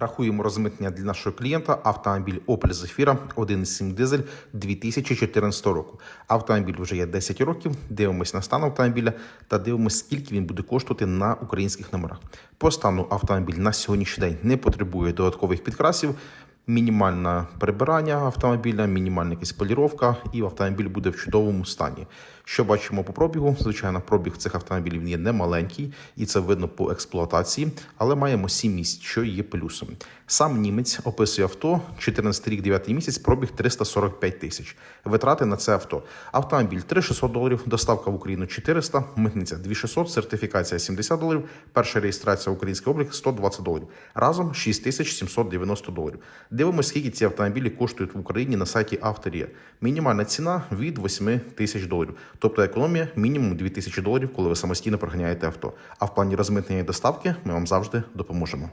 Рахуємо розмитнення для нашого клієнта автомобіль Opel Zafira 1.7 дизель 2014 року. Автомобіль вже є 10 років. Дивимось на стан автомобіля та дивимося, скільки він буде коштувати на українських номерах. По стану автомобіль на сьогоднішній день не потребує додаткових підкрасів. Мінімальне прибирання автомобіля, мінімальна якась поліровка, і автомобіль буде в чудовому стані. Що бачимо по пробігу? Звичайно, пробіг цих автомобілів є немаленький, і це видно по експлуатації, але маємо 7 місць, що є плюсом. Сам німець описує авто 14 рік, 9 місяць, пробіг 345 тисяч. Витрати на це авто. Автомобіль 3600 доларів, доставка в Україну 400, митниця 2600, сертифікація 70 доларів, перша реєстрація український облік 120 доларів. Разом 6790 доларів. Дивимося, скільки ці автомобілі коштують в Україні на сайті Авторія. Мінімальна ціна від 8 тисяч доларів. Тобто економія мінімум 2 тисячі доларів, коли ви самостійно проганяєте авто. А в плані розмитнення і доставки ми вам завжди допоможемо.